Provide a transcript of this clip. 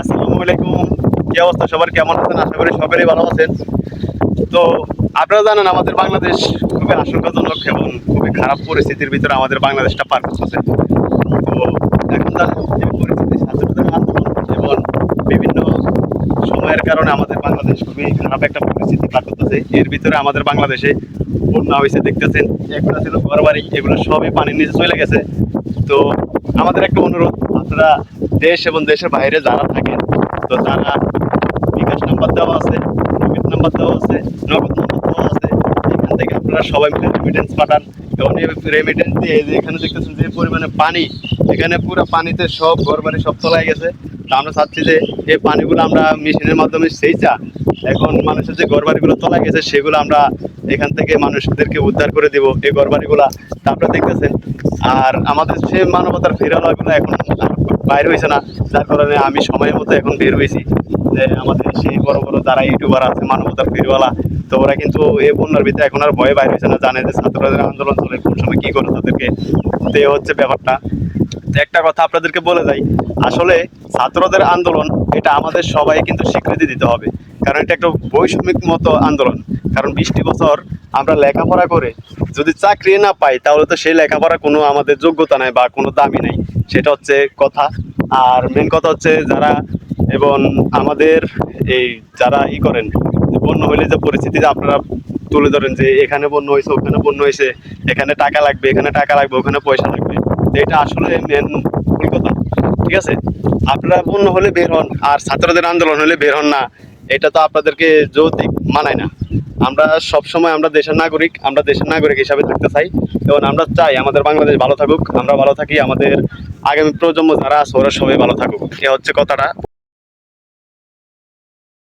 আসসালামু আলাইকুম অবস্থা? সবার কেমন সবারই ভালো আছেন। তো জানেন, আমাদের বাংলাদেশ খুবই এবং খুবই খারাপ পরিস্থিতির ভিতরে আমাদের বাংলাদেশটা তো পরিস্থিতি বিভিন্ন সময়ের কারণে আমাদের বাংলাদেশ খুবই খারাপ একটা পরিস্থিতি পার করতেছে। এর ভিতরে আমাদের বাংলাদেশে বন্যা হয়েছে, দেখতেছেন। এগুলো ছিল ঘর বাড়ি এগুলো সবই পানির নিচে চলে গেছে। তো আমাদের একটা অনুরোধ, আপনারা দেশ এবং দেশের বাইরে যারা থাকেন, তো তারা বিকাশ নাম্বার দেওয়া আছে, নগদ নাম্বার দেওয়া আছে, নগদ নাম্বার দেওয়া আছে, এখান থেকে আপনারা সবাই মিলে রেমিটেন্স পাঠান। এবং রেমিটেন্স দিয়ে এখানে দেখতেছেন যে পরিমাণে পানি, এখানে পুরো পানিতে সব ঘর বাড়ি সব তলায় গেছে। তা আমরা চাচ্ছি যে এই পানিগুলো আমরা মেশিনের মাধ্যমে সেইটা এখন মানুষের যে ঘর বাড়িগুলো তলায় গেছে, সেগুলো আমরা এখান থেকে মানুষদেরকে উদ্ধার করে দেবো এই ঘর বাড়িগুলা তা আপনারা দেখতেছেন। আর আমাদের সে মানবতার ফেরালাগুলো এখন বাইরে হয়েছে না, যার কারণে আমি সময় মতো এখন বের হয়েছি যে আমাদের সেই বড় বড় যারা ইউটিউবার আছে, মানবতার ফেরিওয়ালা, তো ওরা কিন্তু এই বন্যার ভিতরে এখন আর ভয়ে বাইরে হয়েছে না, জানে যে ছাত্রদের আন্দোলন চলে, কোন সময় কী করে তাদেরকে তো হচ্ছে ব্যাপারটা। একটা কথা আপনাদেরকে বলে যাই, আসলে ছাত্রদের আন্দোলন, এটা আমাদের সবাই কিন্তু স্বীকৃতি দিতে হবে। কারণ এটা একটা বৈষম্যিক মতো আন্দোলন। কারণ বিশটি বছর আমরা লেখাপড়া করে যদি চাকরি না পাই, তাহলে তো সেই লেখাপড়া কোনো আমাদের যোগ্যতা নাই বা কোনো দামি নাই। সেটা হচ্ছে কথা। আর মেন কথা হচ্ছে যারা এবং আমাদের এই যারা ই করেন বন্য হইলে যে পরিস্থিতিতে আপনারা তুলে ধরেন যে এখানে বন্য হয়েছে ওখানে বন্য হয়েছে এখানে টাকা লাগবে, এখানে টাকা লাগবে, ওখানে পয়সা লাগবে এটা আসলে মেন ভুল কথা, ঠিক আছে? আপনারা বন্য হলে বের হন, আর ছাত্রদের আন্দোলন হলে বের হন না, এটা তো আপনাদেরকে যৌতিক মানায় না। আমরা সব সময় আমরা দেশের নাগরিক, আমরা দেশের নাগরিক হিসাবে থাকতে চাই। এবং আমরা চাই আমাদের বাংলাদেশ ভালো থাকুক, আমরা ভালো থাকি, আমাদের আগামী প্রজন্ম যারা আছে ওরা সবাই ভালো থাকুক। এ হচ্ছে কথাটা।